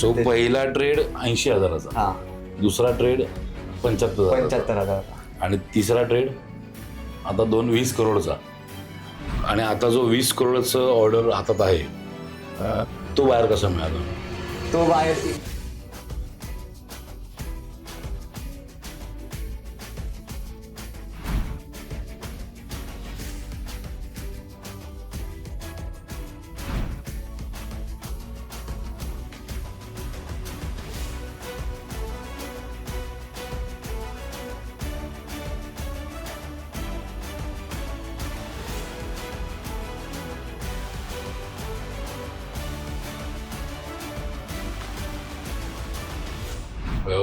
So पहिला trade ऐंशी हजाराचा. हा. दुसरा ट्रेड पंच्याहत्तर हजाराचा. पंच्याहत्तर हजार. आणि तिसरा ट्रेड आता दोन वीस करोडचा. आणि आता जो वीस करोडचं ऑर्डर हातात आहे अं, तो बाहेर कसा मिळाला? तो बाहेर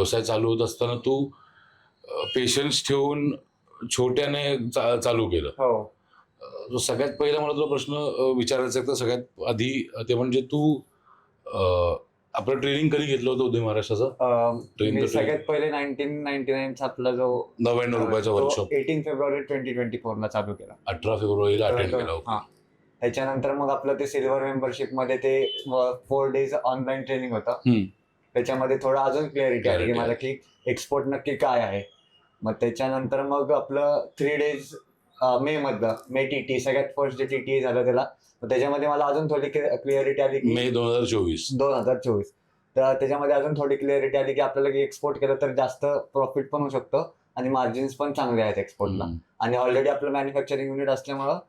व्यवसाय चालू होत असताना तू पेशन्स ठेवून छोट्याने चा- चालू केलं. हो. जो सगळ्यात पहिला मला तुला प्रश्न विचारायचा तर सगळ्यात आधी ते म्हणजे तू आपलं ट्रेनिंग कधी घेतलं होतं उदय महाराष्ट्राचं? train. सगळ्यात पहिले नाईन्टीन नाईन्टी नाईनचा आपला जो नव्याण्णव रुपयाचा workshop eighteen February twenty twenty four ला चालू केला. अठरा फेब्रुवारीला अटेंड केला होता त्याच्यानंतर मग आपलं ते सिल्वर मेंबरशिपमध्ये ते फोर डेज ऑनलाईन ट्रेनिंग होतं. त्याच्यामध्ये थोडं अजून क्लिअरिटी आली की मला की एक्सपोर्ट नक्की काय आहे. मग त्याच्यानंतर मग आपलं थ्री डेज मे मधलं मे टी टी सगळ्यात फर्स्ट जे टी टी झालं त्याला त्याच्यामध्ये मला अजून थोडी क्लिअरिटी आली की मे दोन हजार चोवीस. दोन हजार चोवीस. तर त्याच्यामध्ये अजून थोडी क्लिअरिटी आली की आपल्याला की एक्सपोर्ट केलं तर जास्त प्रॉफिट पण होऊ शकतं आणि मार्जिन्स पण चांगले आहेत एक्सपोर्टला आणि ऑलरेडी आपलं मॅन्युफॅक्चरिंग युनिट असल्यामुळं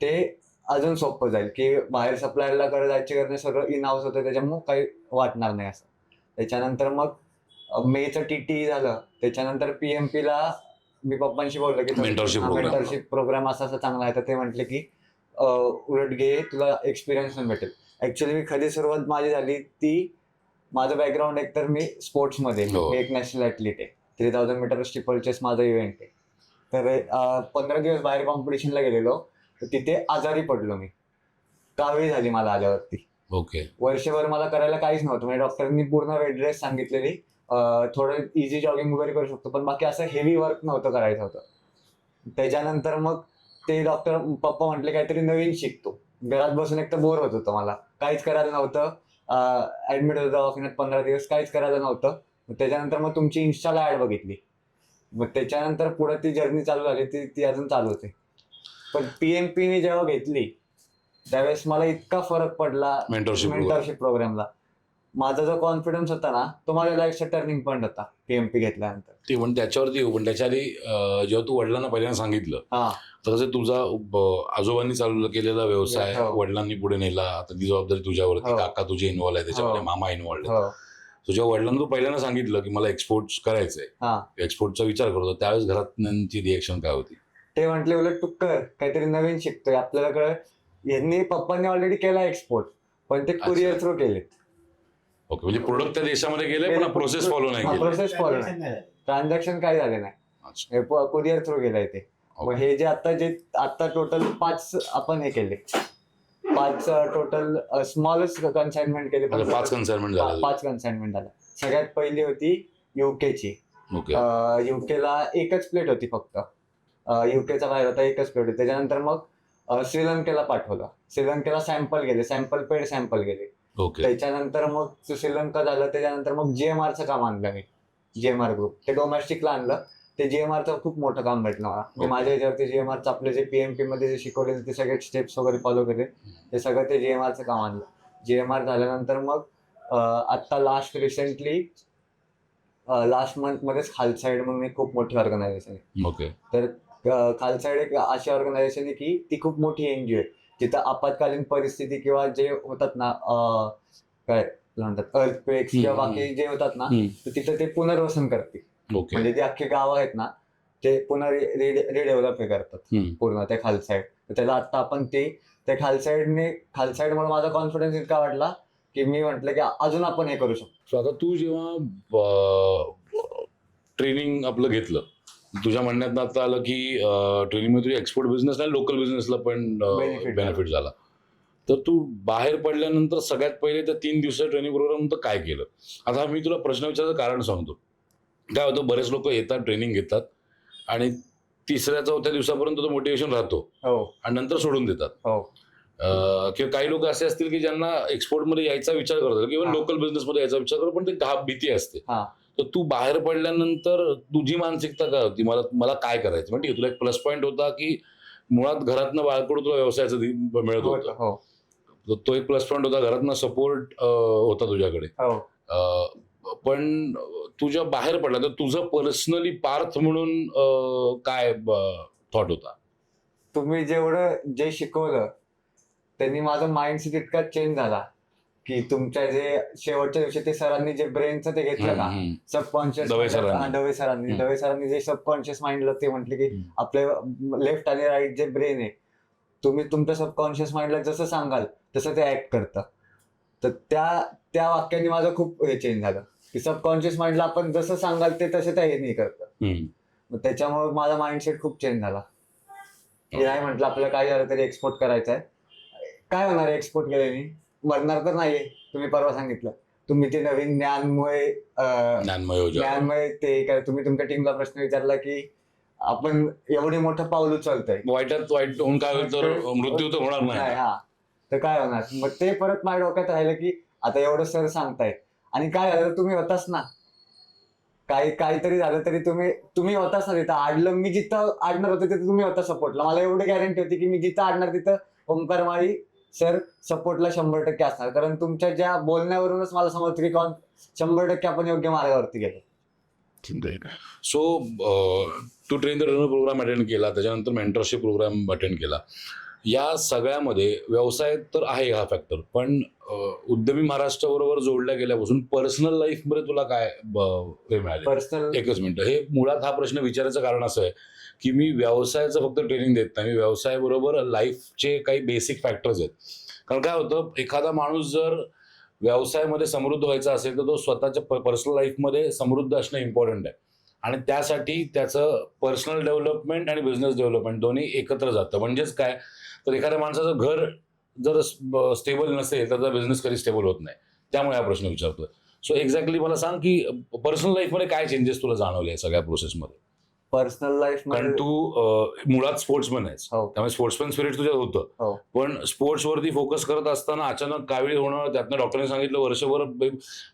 ते अजून सोपं जाईल की बाहेर सप्लायरला जायची गरज नाही सगळं इन हाऊस होतं त्याच्यामुळे काही वाटणार नाही असं. त्याच्यानंतर मग मेचं टी टी झालं. त्याच्यानंतर पी एम पीला मी पप्पांशी बोललो की program. मेंटरशिप प्रोग्राम असा असा चांगला आहे. तर ते म्हटले की उलट घे तुला एक्सपिरियन्स पण भेटेल. ऍक्च्युली मी कधी सुरुवात माझी झाली ती माझं बॅकग्राऊंड एक तर मी स्पोर्ट्समध्ये हो. एक नॅशनल ॲथलीट आहे. Three thousand metre steeplechase माझा इव्हेंट आहे. तर पंधरा दिवस बाहेर कॉम्पिटिशनला गेलेलो. तर तिथे आजारी पडलो मी. कावीळ झाली मला आल्यावरती. ओके. वर्षभर मला करायला काहीच नव्हतं. म्हणजे डॉक्टरांनी पूर्ण वेट ड्रेस सांगितलेली. थोडं इझी जॉगिंग वगैरे करू शकतो. पण बाकी असं हेवी वर्क नव्हतं करायचं होतं. त्याच्यानंतर मग ते डॉक्टर पप्पा म्हटले काहीतरी नवीन शिकतो. घरात बसून एक तर बोर होत होतं मला. काहीच करायला नव्हतं. ऍडमिट होतं दवाखान्यात पंधरा दिवस. काहीच करायला नव्हतं. त्याच्यानंतर मग तुमची इन्स्टाला ऍड बघितली. मग त्याच्यानंतर पुढे ती जर्नी चालू झाली. ती ती अजून चालू होते. पण पी एम पीने जेव्हा घेतली त्यावेळेस मला इतका फरक पडला मेंटरशिप मेंटरशिप प्रोग्रामला माझा जो कॉन्फिडन्स होता ना तो माझ्या लाईफचा टर्निंग पॉईंट होता पीएमपी घेतल्यानंतर. ते पण त्याच्यावरती येऊ पण त्याच्या आधी अं, जेव्हा तू वडिलांना पहिल्यांदा सांगितलं हा. तर तुझा ब- आजोबांनी चालू केलेला व्यवसाय हो. वडिलांनी पुढे नेला आता ती जबाबदारी तुझ्यावरती हो. काका तुझे इन्व्हॉल्व आहे त्याच्यामध्ये हो. मामा इन्व्हॉल्व हो. तुझ्या वडिलांना तू पहिल्यांदा सांगितलं की मला एक्सपोर्ट करायचंय हा. एक्सपोर्टचा विचार करतो त्यावेळेस घरातल्यांची रिएक्शन काय होती? ते म्हटले उलट तू कर काहीतरी नवीन शिकतोय आपल्याला कळ यांनी पप्पांनी ऑलरेडी केला एक्सपोर्ट पण ते कुरिअर थ्रू केले. ओके म्हणजे प्रोडक्ट त्या देशामध्ये गेले पण प्रोसेस फॉलो नाही केली. प्रोसेस फॉलो नाही. ट्रान्झॅक्शन काही झाले नाही. अच्छा. कुरिअर थ्रू गेलाय ते. मग हे जे आता जे आता टोटल पाच आपण हे केले. पाच टोटल स्मॉलेस्ट कन्साइनमेंट केले. पाच कन्साइनमेंट झाले. पाच कन्साइनमेंट झाल्या सगळ्यात पहिली होती युकेची ओके युकेला एकच प्लेट होती फक्त. युकेचा बाहेर होता एकच प्लेट होती. त्याच्यानंतर मग श्रीलंकेला पाठवलं. श्रीलंकेला सॅम्पल गेले. सॅम्पल पेड सॅम्पल गेले. ओके त्याच्यानंतर मग श्रीलंका झालं. त्याच्यानंतर मग जीएमआरचं काम आणलं मी. जीएमआर ग्रुप ते डोमेस्टिकला आणलं. ते जीएमआरचं खूप मोठं काम भेटलं मला. मी Okay. माझ्या याच्यावरती जीएमआरचं आपले जे पीएमपी मध्ये जे शिकवलेले ते सगळे स्टेप्स वगैरे फॉलो केले. ते सगळं ते जीएमआरचं काम आणलं. जीएमआर झाल्यानंतर मग आत्ता लास्ट रिसेंटली लास्ट मंथ मध्येच खालसाईड म्हणून एक खूप मोठी ऑर्गनायझेशन आहे. तर खालसाईड एक अशी ऑर्गनायझेशन आहे की ती खूप मोठी एनजीओ आहे. जिथं आपत्कालीन परिस्थिती किंवा जे होतात ना काय म्हणतात अर्थक्वेक्स किंवा बाकी जे होतात ना. तर तिथं ते पुनर्वसन करते म्हणजे जे अख्खे गाव आहेत ना ते पुन्हा रिडेव्हलप करतात. पूर्ण ते खालसाईड तर त्याला आता आपण ते त्या खालसाईडने खालसाईड म्हणून माझा कॉन्फिडन्स इतका वाढला की मी म्हटलं की अजून आपण हे करू शकतो. आता तू जेव्हा ट्रेनिंग आपलं घेतलं तुझ्या म्हणण्यात आता आलं की ट्रेनिंगमध्ये तुझ्या एक्सपोर्ट बिझनेस नाही लोकल बिझनेसला पण बेनिफिट झाला. तर तू बाहेर पडल्यानंतर सगळ्यात पहिले त्या तीन दिवसाच्या ट्रेनिंग प्रोग्राम नंतर काय केलं? आता मी तुला प्रश्न विचारायचं कारण सांगतो. काय होतं बरेच लोक येतात ट्रेनिंग घेतात आणि तिसऱ्या चौथ्या दिवसापर्यंत तो मोटिवेशन राहतो. हो. आणि नंतर सोडून देतात. हो. किंवा काही लोक असे असतील की ज्यांना एक्सपोर्टमध्ये यायचा विचार करतात किंवा. लोकल बिझनेसमध्ये यायचा विचार करतात पण ते घाब भीती असते. तर तू बाहेर पडल्यानंतर तुझी मानसिकता काय होती? मला मला काय करायचं? म्हणजे तुला एक प्लस पॉईंट होता की मुळात घरातनं बाळकडून तुला व्यवसायाचं मिळत होतं. हो. तो एक प्लस पॉईंट होता. घरातनं सपोर्ट होता तुझ्याकडे. हो. पण तुझ्या बाहेर पडला तर तुझं पर्सनली पार्थ म्हणून काय थॉट होता? तुम्ही जेवढं जे शिकवलं त्यांनी माझा माइंडसेट इतका चेंज झाला. की तुमच्या जे शेवटच्या दिवशी ते सरांनी जे ब्रेनचं ते घेतलं का? हम्म, सबकॉन्शियस दवे सरांनी. दवे सरांनी. हम्म. दवे सरांनी जे सबकॉन्शियस माइंडला ते म्हटले की हम्म. आपले लेफ्ट आणि राईट जे ब्रेन आहे तुम्ही तुमच्या सबकॉन्शियस माइंडला जसं सांगाल तसं ते ऍक्ट करतं. तर त्या त्या वाक्याने माझं खूप हे चेंज झालं. की सबकॉन्शियस माइंडला आपण जसं सांगाल ते तसे त्या हे नाही करतं. हम्म. मग त्याच्यामुळे माझा माइंडसेट खूप चेंज झाला. की नाही म्हटलं आपल्याला काय झालं तरी एक्सपोर्ट करायचं आहे काय होणार आहे एक्सपोर्ट केल्याने? मरणार तर नाहीये. तुम्ही परवा सांगितलं. तुम्ही ते नवीन ज्ञानमुळे ज्ञानमय योजना ते काय तुम्ही तुमच्या टीमला प्रश्न विचारला की आपण एवढे मोठं पाऊल उचलतोय. वाईटात वाईट होऊन काय होईल तर मृत्यू तर होणार नाही. नाही हा. तर काय होणार? मग ते परत माझ्या डोक्यात राहिलं की आता एवढं सर सांगताय आणि काय झालं? तुम्ही होताच ना. काही काहीतरी झालं तरी तुम्ही तुम्ही होताच ना तिथं. आडलं मी जिथं आडणार होते तिथं तुम्ही होता सपोर्टला मला एवढी गॅरंटी होती की मी जिथं आडणार तिथं ओंकार माळी सर सपोर्टला शंभर टक्के असणार. कारण तुमच्या ज्या बोलण्यावरूनच मला समजतं की कोण शंभर टक्के आपण योग्य मार्गावरती गेलो. So Tu train the runner programme attend केला त्याच्यानंतर मेंटरशिप प्रोग्राम अटेंड केला. या सगळ्यामध्ये व्यवसाय तर आहे हा फॅक्टर पण उद्यमी महाराष्ट्राबरोबर जोडल्या गेल्यापासून पर्सनल लाईफमध्ये तुला काय हे मिळाले? पर्सनल एकच मिनिट. हे मुळात हा प्रश्न विचारायचं कारण असं आहे. की मी व्यवसायाचं फक्त ट्रेनिंग देत नाही. मी व्यवसायाबरोबर लाईफचे काही बेसिक फॅक्टर्स आहेत. कारण काय होतं एखादा माणूस जर व्यवसायामध्ये समृद्ध व्हायचा असेल तर तो स्वतःच्या पर्सनल लाईफमध्ये समृद्ध असणं इम्पॉर्टंट आहे. आणि त्यासाठी त्याचं पर्सनल डेव्हलपमेंट आणि बिझनेस डेव्हलपमेंट दोन्ही एकत्र जातं. म्हणजेच काय? तर एखाद्या माणसाचं घर जर स्टेबल नसेल तर त्याचा बिझनेस कधी स्टेबल होत नाही. त्यामुळे हा प्रश्न विचारतो सो एक्झॅक्टली मला सांग की पर्सनल लाईफमध्ये काय चेंजेस तुला जाणवले या सगळ्या प्रोसेसमध्ये पर्सनल लाईफ कारण तू मुळात स्पोर्ट्समन आहेस. हो. त्यामुळे स्पोर्ट्समॅन स्पिरिट तुझ्यात हो. होतं पण स्पोर्ट्सवरती फोकस करत असताना अचानक कावीळ होणं त्यातनं डॉक्टरने सांगितलं वर्षभर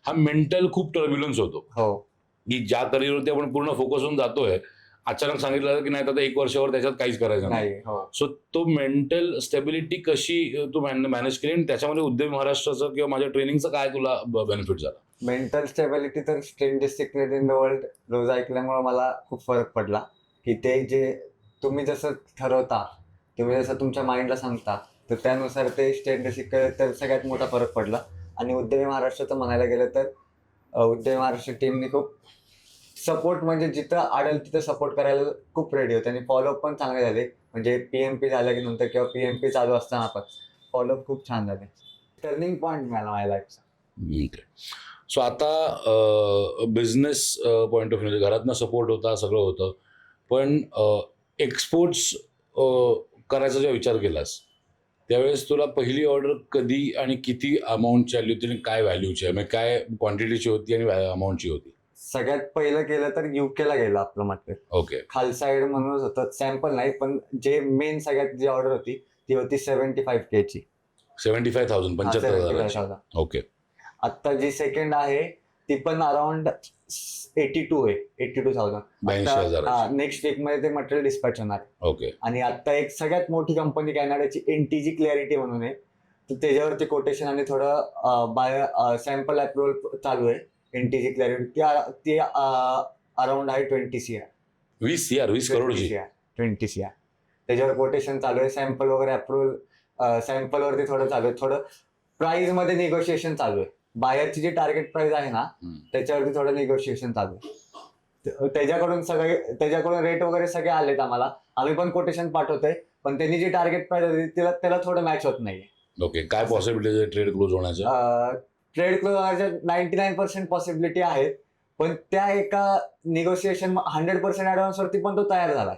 हा मेंटल खूप टर्ब्युलन्स होतो. हो. की ज्या करिअरवरती आपण पूर्ण फोकस होऊन जातोय अचानक सांगितलं जातं की नाही आता एक वर्षावर त्याच्यात काहीच करायचं नाही. हो. सो तो मेंटल स्टेबिलिटी कशी तू मॅनेज केली आणि त्याच्यामध्ये उद्योग महाराष्ट्राचं किंवा माझ्या ट्रेनिंगचं काय तुला बेनिफिट झाला? मेंटल स्टेबिलिटी तर strangest secret in the world रोज ऐकल्यामुळे मला खूप फरक पडला. की ते जे तुम्ही जसं ठरवता तुम्ही जसं तुमच्या माइंडला सांगता तर त्यानुसार ते स्ट्रेंजेस्ट सिक्रेट तर सगळ्यात मोठा फरक पडला. आणि उद्यमी महाराष्ट्राचं म्हणायला गेलं तर उद्यमी महाराष्ट्र टीमने खूप सपोर्ट म्हणजे जिथं आढळ तिथं सपोर्ट करायला खूप रेडी होते. आणि फॉलोअप पण चांगले झाले. म्हणजे पी एम पी झाल्या की नंतर किंवा पी एम पी चालू असताना पण. फॉलोअप खूप छान झाले. टर्निंग पॉईंट मला माझ्या लाईफचा सो आता बिझनेस पॉईंट ऑफ व्ह्यू घरातनं सपोर्ट होता सगळं होतं. पण एक्सपोर्ट्स करायचा जेव्हा विचार केलास त्यावेळेस तुला पहिली ऑर्डर कधी आणि किती अमाऊंटची आली होती आणि काय व्हॅल्यूची आहे म्हणजे काय क्वांटिटीची होती आणि अमाऊंटची होती? सगळ्यात पहिलं केलं तर युकेला गेलं आपलं मार्केट ओके खाल साईड म्हणूनच होतं. सॅम्पल नाही पण जे मेन सगळ्यात जी ऑर्डर होती ती होती सेव्हन्टी फाईव्ह के ची. सेव्हन्टी फाय थाउजंड पंच्याहत्तर ओके आता जी सेकंड आहे ती पण अराउंड एटी टू आहे एटी टू थाउजंड नेक्स्ट वीकमध्ये ते मटेरियल डिस्पॅच होणार. ओके आणि आता एक सगळ्यात मोठी कंपनी कॅनडाची एनटीजी क्लॅरिटी म्हणून आहे. तर त्याच्यावरती कोटेशन आणि थोडं बाय सॅम्पल अप्रुव्हल चालू आहे एनटीजी क्लॅरिटी ती अराउंड आहे ट्वेंटी सी आर वीस यार वीस करोडची. ट्वेंटी सी आर त्याच्यावर कोटेशन चालू आहे सॅम्पल वगैरे अप्रुव्हल सॅम्पल वरती थोडं चालू आहे. थोडं प्राइसमध्ये निगोशिएशन चालू आहे. बाहेरची जी टार्गेट प्राइस आहे ना. त्याच्यावरती थोडं निगोशिएशन चालू आहे. त्याच्याकडून सगळे त्याच्याकडून रेट वगैरे सगळे आलेत आम्हाला. आम्ही पण कोटेशन पाठवतोय पण त्यांनी जी टार्गेट प्राइस होती त्याला त्याला थोडं मॅच होत नाही ओके काय पॉसिबिलिटी ट्रेड क्लोज होण्याच्या trade close ninety nine percent possibility आहेत पण त्या एका निगोशिएशन हंड्रेड पर्सेंट ऍडव्हान्स वरती पण तो तयार झालाय.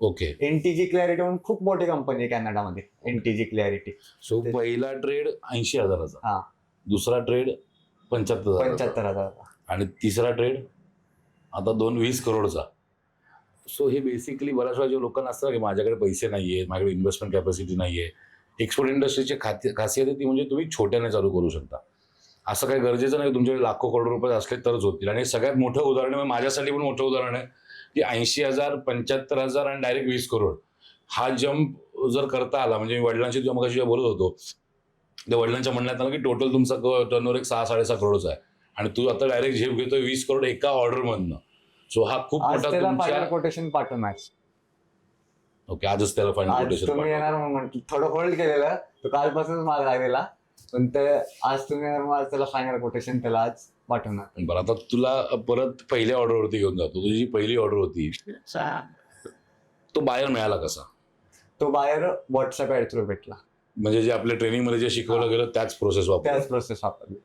ओके एनटीजी क्लॅरिटी म्हणून खूप मोठी कंपनी आहे कॅनडामध्ये एनटीजी क्लॅरिटी सो पहिला ट्रेड ऐंशी हजाराचा. हा. दुसरा ट्रेड पंच्याहत्तर हजाराचा पंच्याहत्तर हजार आणि तिसरा ट्रेड आता दोन वीस करोडचा. सो हे बेसिकली बऱ्याच वेळा जे लोकांना असतं ना की माझ्याकडे पैसे नाही आहेत माझ्याकडे इन्व्हेस्टमेंट कॅपॅसिटी नाही आहे एक्सपोर्ट इंडस्ट्रीची खाती खासियत आहे ती म्हणजे तुम्ही छोट्याने चालू करू शकता. असं काही गरजेचं नाही की तुमच्याकडे लाखो करोड रुपये असले तरच होतील. आणि सगळ्यात मोठं उदाहरण आहे माझ्यासाठी पण मोठं उदाहरण आहे की ऐंशी हजार पंच्याहत्तर हजार आणि डायरेक्ट वीस करोड. हा जम्प जर करता आला म्हणजे मी वडिलांशी तुझ्या मगाशी जेव्हा बोलत होतो त्या वडिलांच्या म्हणण्यात आलं की टोटल तुमचा टर्नओव्हर एक सहा साडेसहा करोडचा आहे. आणि तू आता डायरेक्ट झेप घेतोय वीस करोड एका ऑर्डरमधनं सो हा खूप मोठा तुमच्या कोटेशन पाठवणार ओके आजच त्याला फायनल आज कोटेशन तुम्ही येणार म्हटलं थोडं होल्ड केलेलं. तो कालपासूनच मला लागलेला. पण ते आज तुम्ही येणार म्हणून आज त्याला फायनल कोटेशन त्याला आज पाठवणार. बरं आता तुला परत पहिल्या ऑर्डरवरती घेऊन जातो. तुझी जी पहिली ऑर्डर होती तो बाहेर मिळाला कसा? तो बाहेर व्हॉट्सअप ऍड थ्रू भेटला. म्हणजे जे आपल्या ट्रेनिंगमध्ये जे शिकवलं गेलं त्याच प्रोसेस वापर त्याच प्रोसेस वापरली.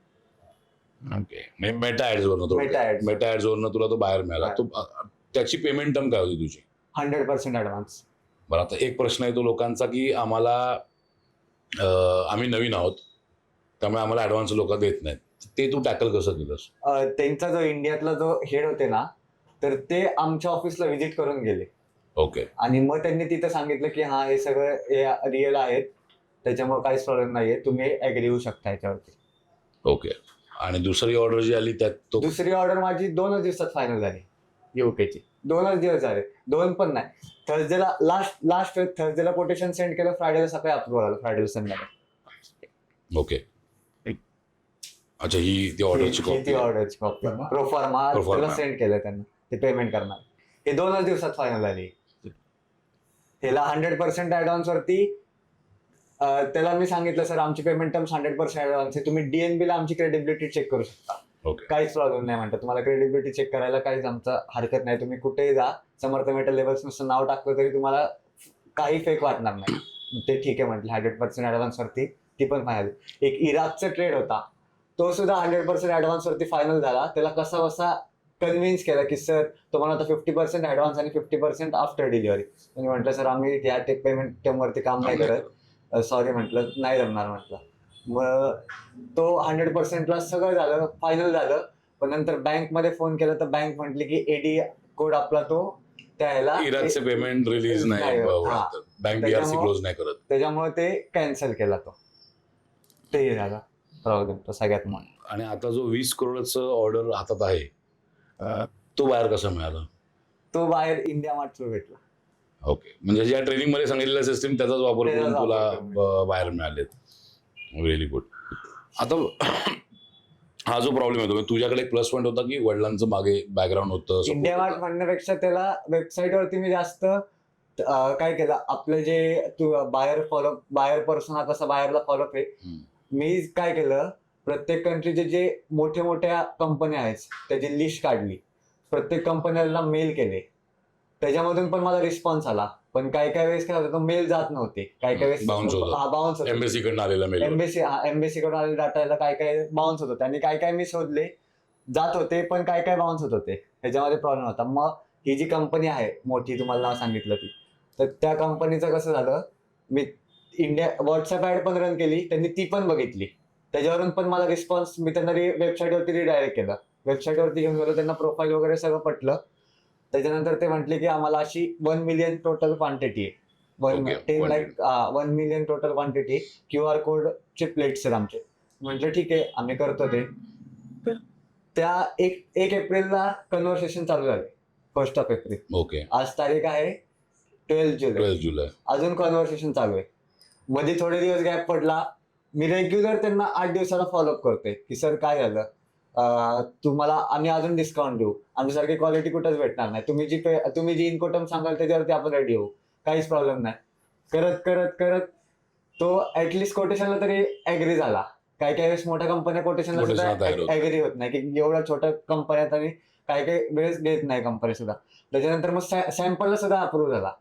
ओके. म्हणजे मेटा ऍड्स वरनं Meta ads. मेटा ऍड्स वरनं तुला तो बाहेर मिळाला. तो अ, त्याची पेमेंट टर्म काय होती तुझी? हंड्रेड पर्सेंट ऍडव्हान्स बरं आता एक प्रश्न येतो लोकांचा की आम्हाला अं, आम्ही नवीन आहोत त्यामुळे आम्हाला ऍडव्हान्स लोक देत नाहीत. ते तू टॅकल कसं केलंस? त्यांचा जो इंडियातला जो हेड होते ना तर ते आमच्या ऑफिसला व्हिजिट करून गेले. ओके. आणि मग त्यांनी तिथं सांगितलं की हा हे सगळं हे रिअल आहेत. त्याच्यामुळे काहीच प्रॉब्लेम नाहीये. तुम्ही ऍग्री होऊ शकता याच्यावरती. ओके आणि दुसरी ऑर्डर जी आली त्यात तो दुसरी ऑर्डर माझी दोनच दिवसात फायनल झाली. युकेची दोनच दिवस झाले. दोन पण नाही. थर्सडेला लास्ट लास्ट थर्सडेला कोटेशन सेंड केलं फ्रायडेला सकाळी अप्रूव्ह आलं. फ्रायडेला संध्याकाळी ओके अच्छा ही ती ऑर्डरची ही ती कॉपी ऑर्डरची कॉपी प्रोफॉर्मा. त्याला सेंड केलं त्यांना. ते पेमेंट करणार. हे दोनच दिवसात फायनल झाली. त्याला हंड्रेड पर्सेंट ऍडव्हान्स वरती त्याला मी सांगितलं सर आमची payment terms hundred percent advance आहे. तुम्ही डीएनबी ला आमची क्रेडिबिलिटी चेक करू शकता. काहीच प्रॉब्लेम नाही म्हणतात. तुम्हाला क्रेडिबिलिटी चेक करायला काहीच आमचं हरकत नाही. तुम्ही कुठेही जा. समर्थ मेटल लेबल्स नुसतं नाव टाकलं तरी तुम्हाला काही फेक वाटणार नाही. ते ठीक आहे म्हटलं. हंड्रेड पर्सेंट ऍडव्हान्स वरती ती पण फायनल एक इराकचा ट्रेड होता. तो सुद्धा हंड्रेड पर्सेंट ऍडव्हान्स वरती फायनल झाला. त्याला कसा बसा कन्व्हिन्स केला की सर तुम्हाला आता फिफ्टी पर्सेंट ऍडव्हान्स आणि फिफ्टी पर्सेंट आफ्टर डिलिव्हरी मी म्हटलं सर आम्ही या टेक पेमेंट टर्मवरती काम नाही करत. सॉरी म्हटलं नाही जमणार म्हटलं. मग तो हंड्रेड पर्सेंटला सगळं झालं फायनल झालं. पण नंतर बँकमध्ये फोन केला तर बँक म्हटली की एडी कोड आपला तो त्याला इराकचे पेमेंट रिलीज नाही. बँक बीआरसी क्लोज नाही करत. त्याच्यामुळे ते कॅन्सल केला तो. ते झाला. प्रॉब्लेम तो सगळ्यात मोठा. आणि आता जो वीस करोडचं ऑर्डर हातात आहे तो बाहेर कसा मिळाला? तो बाहेर इंडिया मार्ट थ्रू भेटला. ओके. म्हणजे ज्या ट्रेनिंगमध्ये सांगितलेलं सिस्टीम त्याचाच वापर करून तुला बाहेर मिळालेत. व्हेरी गुड आता हा जो प्रॉब्लेम येतो म्हणजे तुझ्याकडे एक प्लस पॉईंट होता की वडिलांचं मागे बॅकग्राऊंड होतं इंडिया मार्ट. म्हणण्यापेक्षा त्याला वेबसाईट वरती मी जास्त काय केलं आपलं जे तू बाहेर फॉलो बाहेर पर्सन हा कसा बाहेरला फॉलो आहे. मी काय केलं प्रत्येक कंट्रीचे जे मोठे मोठ्या कंपन्या आहेत त्याची लिस्ट काढली. प्रत्येक कंपन्यांना मेल केले. त्याच्यामधून पण मला रिस्पॉन्स आला. पण काय काय वेळेस काय होतं मेल जात नव्हते. काय काय वेळेस Bounce होतं. हा बाउन्स होतो. एम्बेसी कडनं आलेला मेल एमबीसी एमबीसी कडून आलेले डाटाला काय काय बाउन्स होत होते. आणि काय काय मी शोधले जात होते पण काय काय बाउन्स होत होते. ह्याच्यामध्ये प्रॉब्लेम होता. मग ही जी कंपनी आहे मोठी तुम्हाला नाव सांगितलं ती तर त्या कंपनीचं कसं झालं मी इंडिया व्हॉट्सअप ऍड पण रन केली त्यांनी ती पण बघितली. त्याच्यावरून पण मला रिस्पॉन्स मी त्यांना वेबसाईटवरती रिडायरेक्ट केलं. वेबसाईटवरती घेऊन गेलो त्यांना प्रोफाईल वगैरे सगळं पटलं. त्याच्यानंतर ते म्हटले की आम्हाला अशी वन मिलियन टोटल क्वांटिटी आहे. One Okay, ten one like one million total quantity Q R कोडचे प्लेट्स आहेत आमचे. म्हटलं ठीक आहे आम्ही करतो ते. त्या एक एक एप्रिलला कन्व्हर्सेशन चालू झाले फर्स्ट ऑफ एप्रिल ओके आज तारीख आहे ट्वेल्थ जुलै. ट्वेल्थ जुलै. अजून कन्व्हर्सेशन चालू आहे. मध्ये थोडे दिवस गॅप पडला. मी रेग्युलर त्यांना आठ दिवसाला फॉलोअप करतोय की सर काय झालं? अं, तुम्हाला आम्ही अजून डिस्काउंट देऊ. आमच्यासारखी क्वालिटी कुठंच भेटणार नाही. तुम्ही जी पे तुम्ही जी इन्कोटम सांगाल त्याच्यावरती आपण रेडी होऊ. काहीच प्रॉब्लेम नाही. करत करत करत तो ऍटलिस्ट कोटेशनला तरी ऍग्री झाला. काही काही वेळेस मोठ्या कंपन्या कोटेशनला सुद्धा होतात. ऍग्री होत. नाही. की एवढ्या छोट्या कंपन्या तरी काही काही वेळेस देत नाही कंपनी सुद्धा. त्याच्यानंतर मग सॅम्पलला सुद्धा अप्रूव्ह झाला.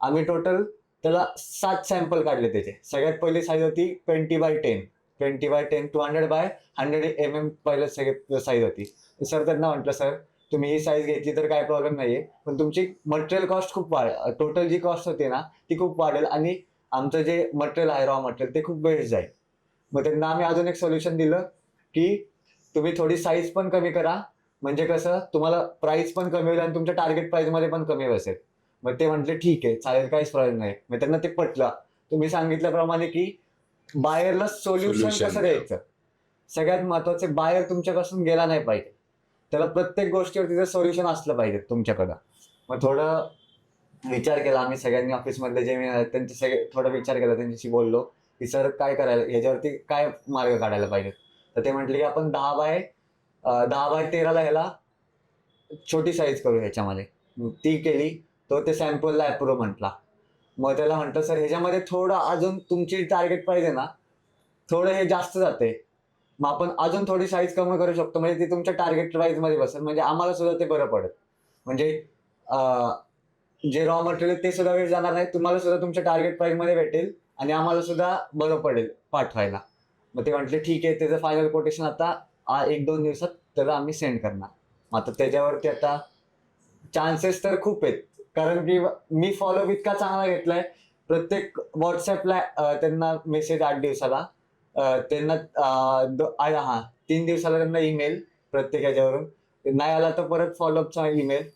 आम्ही टोटल त्याला सात सॅम्पल काढले त्याचे. सगळ्यात पहिली साईज होती twenty by ten twenty by ten two hundred by hundred M M पहिलं सगळ्यात साईज होती. सर त्यांना म्हटलं सर तुम्ही ही साईज घेतली तर काय प्रॉब्लेम नाही आहे पण तुमची मटेरियल कॉस्ट खूप वाढ टोटल जी कॉस्ट होती ना ती खूप वाढेल आणि आमचं जे मटेरियल आहे रॉ मटेरियल ते खूप वेस्ट जाईल. मग त्यांना आम्ही अजून एक सोल्युशन दिलं की तुम्ही थोडी साईज पण कमी करा. म्हणजे कसं तुम्हाला प्राईस पण कमी होईल आणि तुमच्या टार्गेट प्राइजमध्ये पण कमी बसेल मग ते म्हटले ठीक आहे चालेल काहीच प्रॉब्लेम नाही. मग त्यांना ते पटलं. तुम्ही सांगितल्याप्रमाणे की बाहेरला सोल्युशन Solution. कसं द्यायचं? सगळ्यात महत्त्वाचे बाहेर तुमच्यापासून गेला नाही पाहिजे. त्याला प्रत्येक गोष्टीवर तिचं सोल्युशन असलं पाहिजे तुमच्याकडं. मग थोडं विचार केला आम्ही सगळ्यांनी ऑफिसमधले जे मी- त्यांचे सगळे थोडा विचार केला त्यांच्याशी बोललो की सर काय करायला ह्याच्यावरती काय मार्ग काढायला पाहिजे? तर ते म्हटले की आपण दहा बाय अं, दहा बाय तेराला ह्याला छोटी साईज करू ह्याच्यामध्ये. ती केली तो ते सॅम्पलला अप्रूव्ह म्हटला. मग त्याला म्हणतो सर ह्याच्यामध्ये थोडं अजून तुमची टार्गेट पाहिजे ना. थोडं हे जास्त जाते. मग आपण अजून थोडी साईज कमी करू शकतो. म्हणजे ती तुमच्या टार्गेट प्राईसमध्ये बसेल. म्हणजे आम्हाला सुद्धा ते बरं पडेल. म्हणजे जे रॉ मटेरियल ते सुद्धा वेळ जाणार नाही. तुम्हाला सुद्धा तुमच्या टार्गेट प्राईसमध्ये भेटेल आणि आम्हाला सुद्धा बरं पडेल पाठवायला. मग ते म्हटले ठीक आहे. त्याचं फायनल कोटेशन आता एक दोन दिवसात त्याला आम्ही सेंड करणार. मग आता त्याच्यावरती आता चान्सेस तर खूप आहेत. कारण की मी फॉलो इतका चांगला घेतलाय. प्रत्येक व्हॉट्सअपला त्यांना मेसेज आठ दिवसाला. त्यांना हा तीन दिवसाला त्यांना ईमेल प्रत्येक ह्याच्यावरून. नाही आला तर परत फॉलोअपचा ईमेल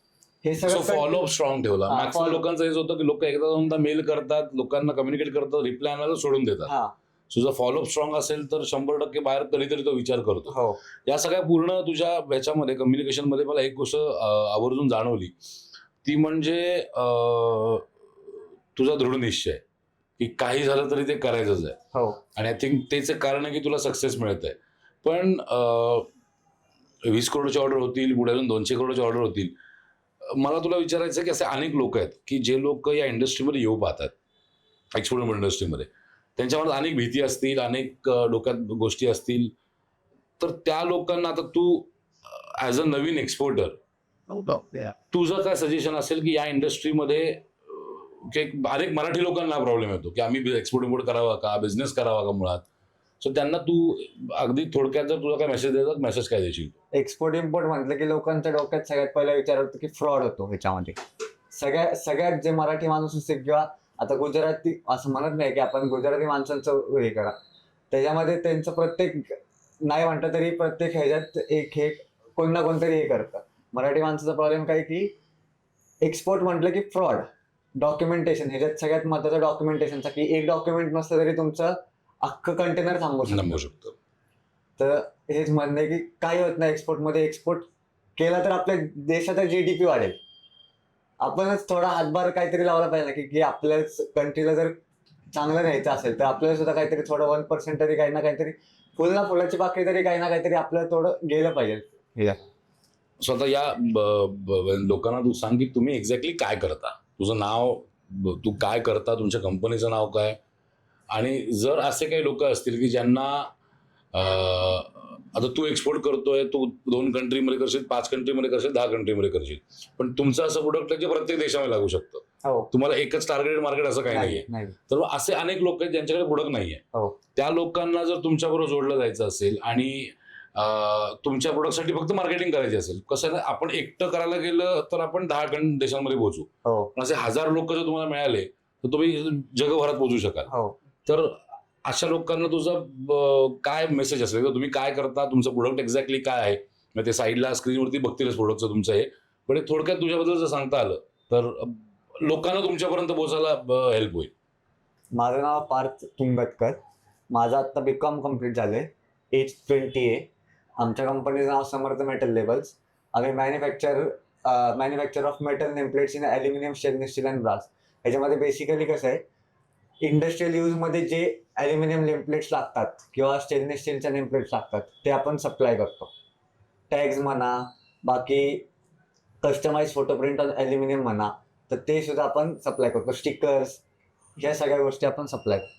हे सगळं फॉलोअप स्ट्रॉंग ठेवला. मॅक्सिमम लोकांचं हेच होतं की लोक एकदा दोनदा मेल करतात लोकांना कम्युनिकेट करतात रिप्लाय आणायला सोडून देतात. हा. जर फॉलोअप स्ट्रॉंग असेल तर शंभर टक्के बाहेर कधीतरी तो विचार करतो. हो. या सगळ्या पूर्ण तुझ्या ह्याच्यामध्ये कम्युनिकेशनमध्ये मला एक गोष्ट आवर्जून जाणवली. ती म्हणजे तुझा दृढ निश्चय की काही झालं तरी ते करायचंच आहे. हो. आणि आय थिंक तेच कारण आहे की तुला सक्सेस मिळत आहे. पण वीस करोडची ऑर्डर होतील पुढे अजून दोनशे करोडची ऑर्डर होतील. मला तुला विचारायचं की असे अनेक लोक आहेत की जे लोक या इंडस्ट्रीमध्ये येऊ पाहतात एक्सपोर्ट इंडस्ट्रीमध्ये. त्यांच्या मनात अनेक भीती असतील अनेक डोक्यात गोष्टी असतील. तर त्या लोकांना आता तू ॲज अ नवीन एक्सपोर्टर तुझं काय सजेशन असेल की या इंडस्ट्रीमध्ये अनेक मराठी लोकांना प्रॉब्लेम येतो की आम्ही एक्सपोर्ट इम्पोर्ट करावा का बिझनेस करावा का मुळात? सो त्यांना तू अगदी थोडक्यात जर तुझा काय मेसेज द्यायचा मेसेज काय देशील? एक्सपोर्ट इम्पोर्ट म्हटलं की लोकांच्या डोक्यात सगळ्यात पहिला विचार होतो की फ्रॉड होतो ह्याच्यामध्ये. सगळ्या सगळ्यात जे मराठी माणूस असेल किंवा आता गुजराती असं म्हणत नाही की आपण गुजराती माणसांचं हे करा. त्याच्यामध्ये त्यांचं प्रत्येक नाही म्हटलं तरी प्रत्येक ह्याच्यात एक हे कोण ना कोणतरी हे करतं. मराठी माणसाचा प्रॉब्लेम काय की एक्सपोर्ट म्हटलं की फ्रॉड डॉक्युमेंटेशन ह्याच्यात सगळ्यात महत्वाचं डॉक्युमेंटेशनचा की एक डॉक्युमेंट नसलं तरी तुमचं अख्खं कंटेनर थांबू शकतं. तर हेच म्हणणं आहे की काही होत नाही एक्सपोर्टमध्ये एक्सपोर्ट केला तर आपल्या देशाचा जी डी पी वाढेल. आपणच थोडा हातभार काहीतरी लावला पाहिजे ना की की आपल्या कंट्रीला जर चांगलं न्यायचं असेल तर आपल्याला सुद्धा काहीतरी थोडं वन पर्सेंट तरी काही ना काहीतरी फुल ना फुलाची बाकी तरी काही ना काहीतरी आपलं थोडं गेलं पाहिजे. सो आता या लोकांना तू सांग की तुम्ही एक्झॅक्टली काय करता? तुझं नाव तू काय करता? तुमच्या कंपनीचं नाव काय? आणि जर असे काही लोक असतील की ज्यांना अं, आता तू एक्सपोर्ट करतोय तू दोन कंट्रीमध्ये करशील पाच कंट्रीमध्ये करशील दहा कंट्रीमध्ये करशील. पण तुमचं असं प्रोडक्ट आहे जे प्रत्येक देशामध्ये लागू शकतं. हो. तुम्हाला एकच टार्गेटेड मार्केट असं काही नाहीये. नाही. तर असे अनेक लोक आहेत ज्यांच्याकडे प्रोडक्ट नाहीये. हो. त्या लोकांना जर तुमच्याबरोबर जोडलं जायचं असेल आणि तुमच्या प्रोडक्टसाठी फक्त मार्केटिंग करायची असेल. कसं आहे आपण एकटं करायला गेलं तर आपण दहा गण देशांमध्ये पोहोचू. हो. पण असे हजार लोक जर तुम्हाला मिळाले तर तुम्ही जगभरात पोहोचू शकाल. हो. तर अशा लोकांना तुझं काय मेसेज असेल? तुम्ही काय करता? तुमचं प्रोडक्ट एक्झॅक्टली काय आहे? मग ते साईडला स्क्रीनवरती बघतीलच प्रोडक्टचं तुमचं हे. पण थोडक्यात तुझ्याबद्दल जर सांगता आलं तर लोकांना तुमच्यापर्यंत पोहोचायला हेल्प होईल. माझं नाव पार्थ तुंगतकर माझं आत्ता बी कॉम कंप्लीट झालंय. एज ट्वेंटी ए आमच्या कंपनीचं नाव समर्थ मेटल लेबल्स. आम्ही manufacture manufacture of metal nameplates in aluminium stainless steel and brass याच्यामध्ये बेसिकली कसं आहे इंडस्ट्रियल यूजमध्ये जे ॲल्युमिनियम नेमप्लेट्स लागतात किंवा स्टेनलेस स्टीलच्या नेमप्लेट्स लागतात ते आपण सप्लाय करतो. टॅग्स म्हणा बाकी customise photo print on aluminium म्हणा तर ते सुद्धा आपण सप्लाय करतो. स्टिकर्स या सगळ्या गोष्टी आपण सप्लाय करतो.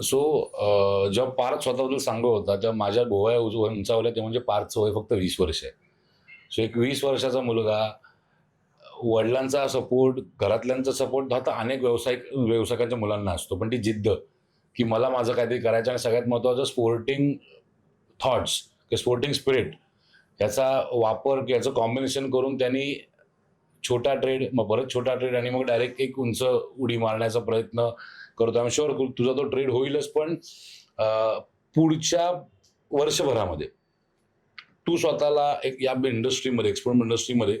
सो जेव्हा पार्थ स्वतःबद्दल सांगत होता तेव्हा माझ्या गोव्या उज- उंचावल्या ते म्हणजे पार्थचं वय फक्त वीस वर्ष आहे. सो एक वीस वर्षाचा मुलगा वडिलांचा सपोर्ट घरातल्यांचा सपोर्ट हा तर अनेक व्यावसायिक व्यावसायिकांच्या मुलांना असतो. पण ती जिद्द की मला माझं काहीतरी करायचं आणि सगळ्यात महत्त्वाचं स्पोर्टिंग थॉट्स किंवा स्पोर्टिंग स्पिरिट याचा वापर याचं कॉम्बिनेशन करून त्यांनी छोटा ट्रेड मग परत छोटा ट्रेड आणि मग डायरेक्ट एक उंच उडी मारण्याचा प्रयत्न करतो. आय शुअर तुझा तो ट्रेड होईलच पण पुढच्या वर्षभरामध्ये तू स्वतःला एक या इंडस्ट्रीमध्ये एक्सपोर्ट इंडस्ट्रीमध्ये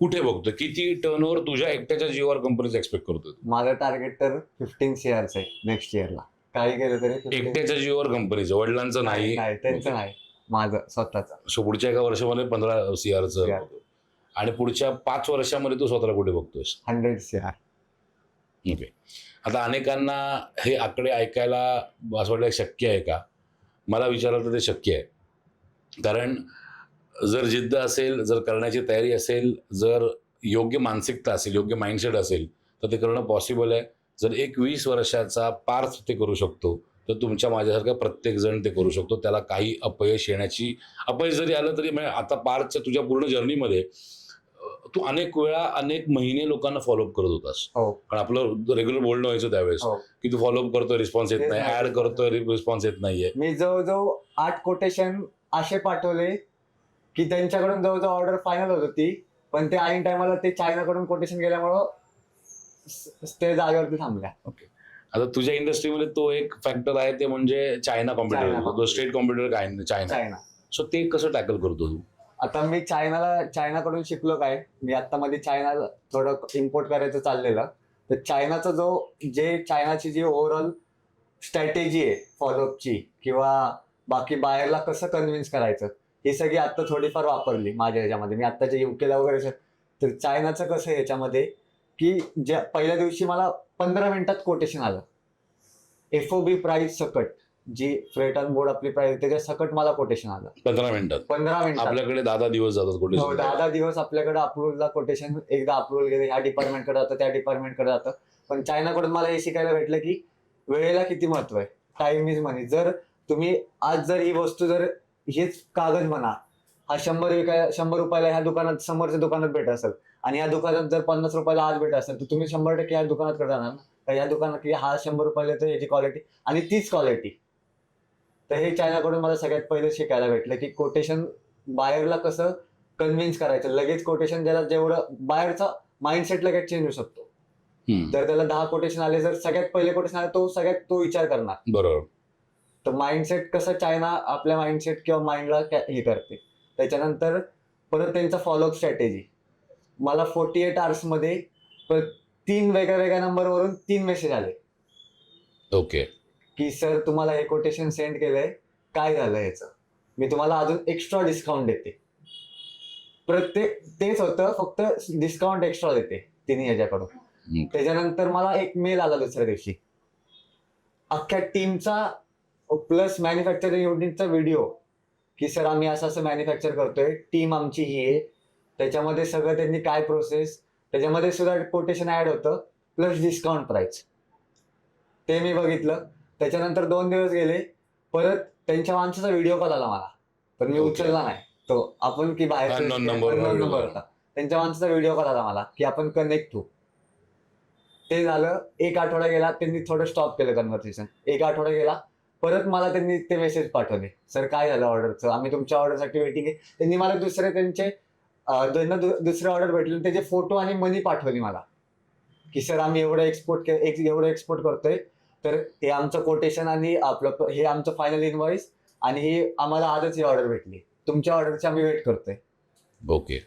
कुठे बघतोय किती टर्नओव्हर तुझ्या एकट्याच्या जीवावर कंपनीचं एक्सपेक्ट करतोय तू? माझं टार्गेट तर फिफ्टीन सीआरचं आहे नेक्स्ट इयरला काही केलं तरी 15 एकट्याच्या जीवावर कंपनीचं वडिलांचं नाही त्यांचं नाही. माझं स्वतःचं. सो पुढच्या एका वर्षामध्ये पंधरा सीआरचं. आणि पुढच्या पाच वर्षामध्ये तू स्वतःला कुठे बघतोयस? हंड्रेड सीआर ओके आता अनेकांना हे आकडे ऐकायला असं वाटलं शक्य आहे का? मला विचारलं तर ते शक्य आहे. कारण जर जिद्द असेल जर करण्याची तयारी असेल जर योग्य मानसिकता असेल योग्य माइंडसेट असेल तर ते करणं पॉसिबल आहे. जर एक वीस वर्षाचा पार्थ ते करू शकतो तर तुमच्या माझ्यासारखा प्रत्येक जण ते करू शकतो. त्याला काही अपयश येण्याची अपयश जरी आलं तरी म्हणजे आता पार्थच्या तुझ्या पूर्ण जर्नीमध्ये तू अनेक वेळा अनेक महिने लोकांना फॉलोअप करत होतास. हो. कारण आपलं रेग्युलर बोलणं व्हायचं त्यावेळेस. हो. की तू फॉलोअप करतोय रिस्पॉन्स येत नाही. ऍड करतोय रिस्पॉन्स येत नाहीये. मी जवळजवळ आठ कोटेशन असे पाठवले की त्यांच्याकडून जवळजवळ ऑर्डर फायनल होत होती. पण ते ऐन टायमाला ते चायनाकडून कोटेशन गेल्यामुळं ते जागेवरती थांबल्या. आता तुझ्या इंडस्ट्रीमध्ये तो एक फॅक्टर आहे ते म्हणजे चायना कॉम्प्युटर. स्टेट कॉम्प्युटर काय नाही, चायना. चायना. सो ते कसं टॅकल करतो तू? आता मी चायनाला चायनाकडून शिकलो काय? मी आता मध्ये चायना थोडं इम्पोर्ट करायचं चाललेलं. तर चायनाचा जो जे चायनाची जी ओव्हरऑल स्ट्रॅटेजी आहे फॉलोअपची किंवा बाकी बाहेरला कसं कन्व्हिन्स करायचं ही सगळी आता थोडीफार वापरली माझ्या ह्याच्यामध्ये. मी आत्ताच्या युकेला वगैरे तर चायनाचं कसं आहे याच्यामध्ये की ज्या पहिल्या दिवशी मला पंधरा मिनिटात कोटेशन आलं. एफ ओ बी प्राईस सकट. जी फ्रेट ऑन बोर्ड आपली प्राईस त्याच्या सकट मला कोटेशन आलं. पंधरा मिनिटात. पंधरा मिनिटात. आपल्याकडे दहा दहा दिवस जातात कुठे हो दहा दहा दिवस आपल्याकडे अप्रुव्हलला कोटेशन एकदा अप्रुव्हल गेले ह्या डिपार्टमेंटकडे जातं त्या डिपार्टमेंटकडे जातं. पण चायनाकडून मला हे शिकायला भेटलं की वेळेला किती महत्त्व आहे? टाइम इज मनी जर तुम्ही आज जर ही वस्तू जर हेच कागद म्हणा हा शंभर विकाय शंभर रुपयाला ह्या दुकानात समोरच्या दुकानात भेटत असेल आणि या दुकानात जर पन्नास रुपयाला आज भेटत असेल तर तुम्ही शंभर टक्के या दुकानात जाणार ना? तर या दुकानात की हा शंभर रुपयाला येतो याची क्वालिटी आणि तीच क्वालिटी तर हे चायनाकडून मला सगळ्यात पहिले शिकायला भेटलं की कोटेशन बाहेरला कसं कन्व्हिन्स करायचं. लगेच कोटेशन ज्याला जेवढं बाहेरचा माइंडसेट लगेच चेंज होऊ शकतो. जर त्याला दहा कोटेशन आले जर सगळ्यात पहिले कोटेशन आले तो सगळ्यात तो विचार करणार. बरोबर. तर माइंडसेट कसं चायना आपल्या माइंडसेट किंवा माइंडला हे करते. त्याच्यानंतर परत त्यांचा फॉलोअप स्ट्रॅटेजी मला फोर्टी एट आवर्समध्ये तीन वेगळ्या वेगळ्या नंबरवरून तीन मेसेज आले. ओके की सर तुम्हाला हे कोटेशन सेंड केलंय. काय झालं याचं? मी तुम्हाला अजून एक्स्ट्रा डिस्काउंट देते. प्रत्येक तेच होतं फक्त डिस्काउंट एक्स्ट्रा देते तिन्ही ह्याच्याकडून हम्म, त्याच्यानंतर मला एक मेल आला दुसऱ्या दिवशी. अख्ख्या टीमचा प्लस मॅन्युफॅक्चरिंग युनिटचा व्हिडिओ की सर आम्ही असं असं मॅन्युफॅक्चर करतोय. टीम आमची ही आहे. त्याच्यामध्ये सगळं त्यांनी काय प्रोसेस त्याच्यामध्ये सुद्धा कोटेशन ऍड होतं प्लस डिस्काउंट प्राइस ते मी बघितलं. त्याच्यानंतर दोन दिवस गेले परत त्यांच्या माणसाचा व्हिडिओ कॉल आला मला. पण मी. उचलला नाही. तो आपण की बाहेर Unknown number वर video नंबर call. होता त्यांच्या माणसाचा व्हिडिओ कॉल आला मला की आपण कनेक्ट होऊ. ते झालं एक आठवडा गेला त्यांनी थोडं स्टॉप केलं कन्व्हर्सेशन एक आठवडा गेला परत मला त्यांनी ते मेसेज पाठवले. सर काय झालं ऑर्डरचं आम्ही तुमच्या ऑर्डरसाठी वेटिंग आहे. त्यांनी मला दुसरे त्यांचे अं, त्यांना दु- दुसरे ऑर्डर भेटले त्याचे फोटो आणि मनी पाठवली मला. की सर आम्ही एवढं एक्सपोर्ट एवढं एक्सपोर्ट करतोय. तर हे आमचं कोटेशन आणि आपलं हे आमचं फायनल इनवॉइस आणि हे आम्हाला आजच ही ऑर्डर भेटली. तुमच्या ऑर्डरची आम्ही वेट करतोय. ओके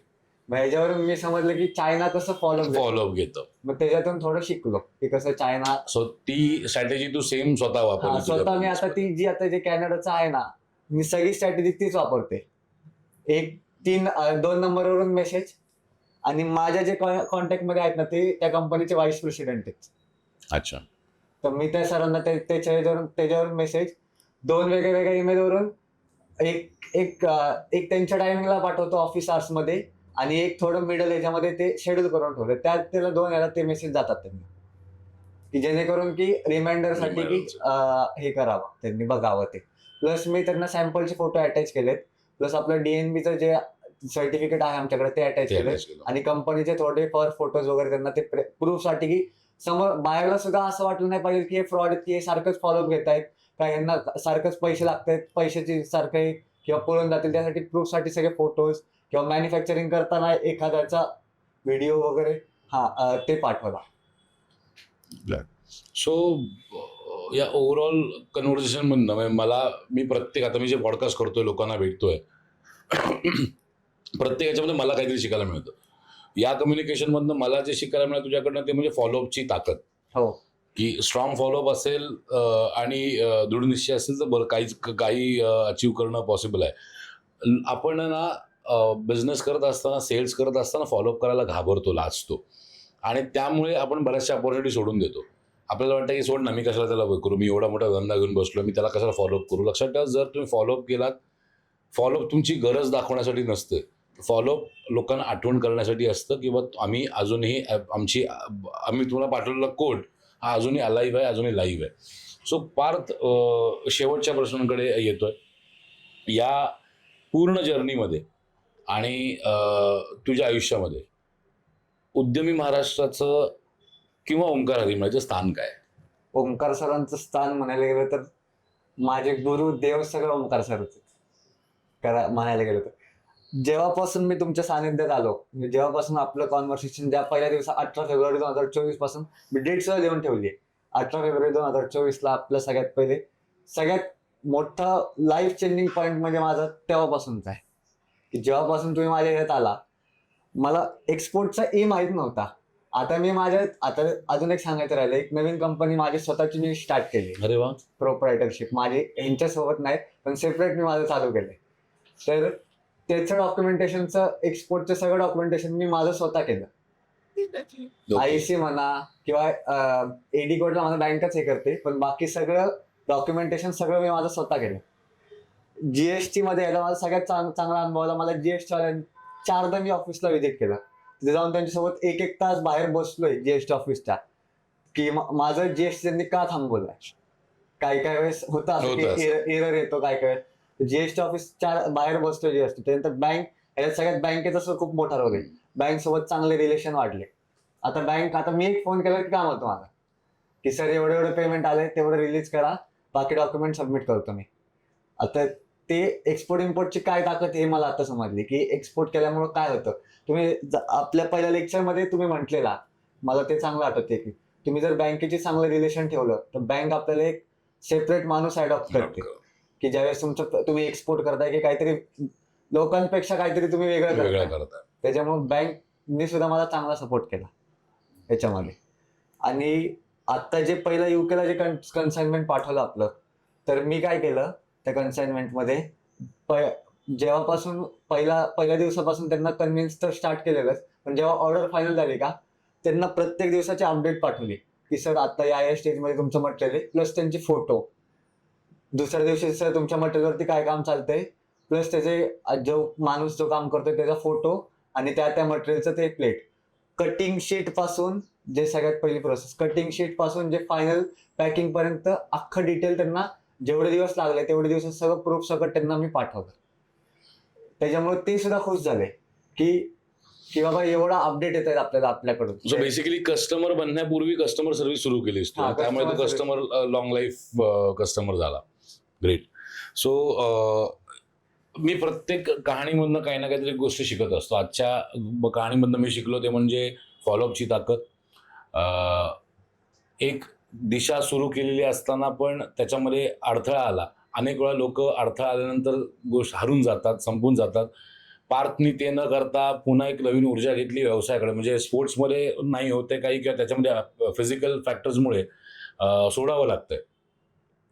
मग ह्याच्यावरून मी समजलं की चायना कसं फॉलो फॉलोअप घेतं? मग त्याच्यातून थोडं शिकलो की कसं चायना सो ती स्ट्रॅटेजी तू सेम स्वतः हा, वापरली स्वतः मी आता ती जी आता जे कॅनडाचं आहे ना मी सगळी स्ट्रॅटेजी तीच वापरते. एक तीन अं, दोन नंबरवरून मेसेज आणि माझ्या जे कॉन्टॅक्टमध्ये आहेत ना ते त्या कंपनीचे व्हाईस प्रेसिडेंट आहेत. अच्छा. तर मी त्या सरांना ते- त्याच्या ह्याच्यावरून त्याच्यावरून मेसेज दोन वेगळ्या वेगळ्या ईमेलवरून एक एक एक त्यांच्या टायमिंगला पाठवतो ऑफिस आवर्समध्ये आणि एक थोडं मिडल याच्यामध्ये ते शेड्यूल करून ठेवलं त्यात त्याला दोन याला ते मेसेज जातात त्यांना. की जेणेकरून की रिमाइंडरसाठी की हे करावं त्यांनी बघावं ते. प्लस मी त्यांना सॅम्पलचे फोटो अटॅच केलेत. प्लस आपलं डीएनबीचं जे सर्टिफिकेट आहे आमच्याकडे ते अटॅच केलं. आणि कंपनीचे थोडे फॉर फोटोज वगैरे त्यांना ते प्रूफसाठी की समोर बाहेरला सुद्धा असं वाटलं नाही पाहिजे की हे फ्रॉड आहेत की हे सारखंच फॉलोअप घेत आहेत का यांना सारखंच पैसे लागतात पैशाची सारखं किंवा पळून जातील त्यासाठी प्रूफसाठी सगळे फोटोज किंवा मॅन्युफॅक्चरिंग करताना एखाद्याचा व्हिडिओ वगैरे हा ते पाठवला. सो या ओव्हरऑल कन्व्हर्सेशन मधनं म्हणजे मला मी प्रत्येक आता मी जे पॉडकास्ट करतोय लोकांना भेटतोय प्रत्येक याच्यामध्ये मला काहीतरी शिकायला मिळतं. या कम्युनिकेशन मधनं मला जे शिकायला मिळालं तुझ्याकडनं ते म्हणजे फॉलोअपची ताकद. हो. की स्ट्रॉंग फॉलोअप असेल आणि अं, दृढनिश्चय असेल तर बरं काहीच काही अचीव करणं पॉसिबल आहे. आपण ना बिझनेस करत असताना सेल्स करत असताना फॉलोअप करायला घाबरतो लाजतो. आणि त्यामुळे आपण बऱ्याचशा अपॉर्च्युनिटी सोडून देतो. आपल्याला वाटतं की सोड ना मी कशाला त्याला करू? मी एवढा मोठा धंदा घेऊन बसलो मी त्याला कशाला फॉलोअप करू? लक्षात ठेवा जर तुम्ही फॉलोअप केलात फॉलोअप तुमची गरज दाखवण्यासाठी नसते. फॉलोअप लोकांना आठवण करण्यासाठी असतं किंवा आम्ही अजूनही आमची आम्ही तुम्हाला पाठवलेला कोड हा अजूनही अलाईव्ह आहे अजूनही लाईव्ह आहे. सो पार्थ शेवटच्या प्रश्नांकडे येतोय. या पूर्ण जर्नीमध्ये आणि तुझ्या आयुष्यामध्ये उद्यमी महाराष्ट्राचं किंवा ओंकार हरिमळाचं स्थान काय ओंकार सरांचं स्थान म्हणायला गेलं तर माझे गुरु देव सगळं ओंकार सरच करा म्हणायला गेलं तर. जेव्हापासून मी तुमच्या सानिध्यात आलो म्हणजे जेव्हापासून आपलं कॉन्व्हर्सेशन ज्या पहिल्या दिवसा अठरा फेब्रुवारी दोन हजार चोवीसपासून मी डेट सुद्धा लिहून ठेवली आहे. अठरा फेब्रुवारी दोन हजार चोवीसला आपलं सगळ्यात पहिले सगळ्यात मोठा लाईफ चेंजिंग पॉईंट म्हणजे माझा तेव्हापासूनचा आहे. की जेव्हापासून तुम्ही माझ्या ह्यात आला मला एक्सपोर्टचा ए माहीत नव्हता. आता मी माझ्या आता अजून एक सांगायचं राहिलं एक नवीन कंपनी माझी स्वतःची मी स्टार्ट केली. अरे वा. प्रोप्रायटरशिप माझी यांच्यासोबत नाही पण सेपरेट मी माझं चालू केलंय. तर त्याचं डॉक्युमेंटेशनचं एक्सपोर्टचं सगळं डॉक्युमेंटेशन मी माझं स्वतः केलं. आय सी म्हणा किंवा एडी कोडला माझं बँकच हे करते पण बाकी सगळं डॉक्युमेंटेशन सगळं मी माझं स्वतः केलं. जीएसटी मध्ये यायला माझा सगळ्यात चांग चांगला अनुभव आला मला जीएसटी चारदा मी ऑफिसला व्हिजिट केलं. तिथे जाऊन त्यांच्यासोबत एक एक तास बाहेर बसलोय जीएसटी ऑफिसच्या की मा- माझं जीएसटी त्यांनी का थांबवलंय? काही काही वेळेस होतं असं होतं की असं. एरर येतो काय काय जीएसटी ऑफिसच्या बाहेर बसतोय जीएसटी त्यानंतर बँक याच्यात सगळ्यात बँकेचा खूप मोठा रोल आहे. बँक सोबत चांगले रिलेशन वाढले. आता बँक आता मी एक फोन केला की काम होतो माझं की सर एवढे एवढे पेमेंट आले तेवढं रिलीज करा. बाकी डॉक्युमेंट सबमिट करतो मी. आता ते एक्सपोर्ट इम्पोर्टची काय ताकद हे मला आता समजली. की एक्सपोर्ट केल्यामुळे काय होतं? तुम्ही आपल्या पहिल्या लेक्चरमध्ये तुम्ही म्हटलेला मला ते चांगलं आठवते की तुम्ही जर बँकेची चांगलं रिलेशन ठेवलं तर बँक आपल्याला एक सेपरेट माणूस अडॉप्ट करते. की ज्यावेळेस तुमचं तुम्ही एक्सपोर्ट करताय की काहीतरी लोकांपेक्षा काहीतरी तुम्ही वेगळं वेगळं करताय. करता त्याच्यामुळे बँकनी सुद्धा मला चांगला सपोर्ट केला याच्यामध्ये आणि आता जे पहिलं युकेला जे कन्साइनमेंट पाठवलं आपलं तर मी काय केलं त्या कन्साइनमेंटमध्ये जेव्हापासून पहिला पहिल्या दिवसापासून त्यांना कन्व्हिन्स तर स्टार्ट केलेलंच पण जेव्हा ऑर्डर फायनल झाली का त्यांना प्रत्येक दिवसाची अपडेट पाठवली की सर आता या या स्टेजमध्ये तुमचं मटेरियल आहे प्लस त्यांचे फोटो दुसऱ्या दिवशी सर तुमच्या मटेरियलवरती काय काम चालतंय? प्लस त्याचे जो माणूस जो काम करतोय त्याचा फोटो आणि त्या त्या मटेरियलचं ते प्लेट कटिंग शीटपासून जे सगळ्यात पहिली प्रोसेस कटिंग शीटपासून जे फायनल पॅकिंग पर्यंत अख्खं डिटेल त्यांना जेवढे दिवस लागले तेवढे दिवस सगळं प्रूफ सगळं त्यांना मी पाठवलं. त्याच्यामुळे ते सुद्धा खुश झाले की की बाबा एवढा अपडेट येत आहेत आपल्याला आपल्याकडून. सो बेसिकली कस्टमर बनण्यापूर्वी कस्टमर सर्व्हिस सुरू हा, त्यामुळे तो कस्टमर लॉंग लाईफ कस्टमर झाला. ग्रेट सो मी प्रत्येक कहाणीमधनं काही ना काहीतरी गोष्ट शिकत असतो. आजच्या कहाणीमधनं मी शिकलो ते म्हणजे फॉलोअपची ताकद. एक दिशा सुरू केलेली असताना पण त्याच्यामध्ये अडथळा आला. अनेक वेळा लोक अडथळा आल्यानंतर गोष्ट हरून जातात संपून जातात. पार्थनी ते न करता पुन्हा एक नवीन ऊर्जा घेतली व्यवसायाकडे. म्हणजे स्पोर्ट्समध्ये नाही होते काही किंवा त्याच्यामध्ये फिजिकल फॅक्टर्समुळे सोडावं लागतंय.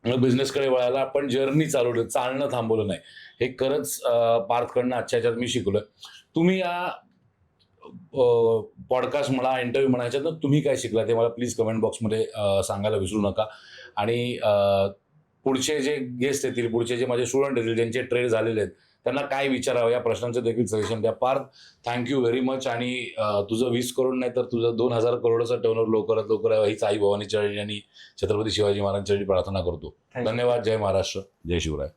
बिझनेसकडे वळायला आपण जर्नी चालवलं चालणं थांबवलं नाही. हे खरंच पार्थकडनं आजच्या ह्याच्यात मी शिकलोय. तुम्ही या पॉडकास्ट म्हणा इंटरव्ह्यू म्हणा ह्याच्यातनं तुम्ही काय शिकला ते मला प्लीज कमेंट बॉक्समध्ये सांगायला विसरू नका. आणि पुढचे जे गेस्ट येतील पुढचे जे माझे स्टुडंट येतील ज्यांचे ट्रेड झालेले आहेत त्यांना काय विचारावं? या प्रश्नांचं देखील सजेशन द्या. पार्थ थँक्यू व्हेरी मच आणि तुझं वीस करोड नाही तर तुझं दोन हजार करोडचं टर्नर लवकरात लवकर हीच आई भवानी चरणी आणि छत्रपती शिवाजी महाराजांच्या प्रार्थना करतो. धन्यवाद. जय महाराष्ट्र. जय शिवराय.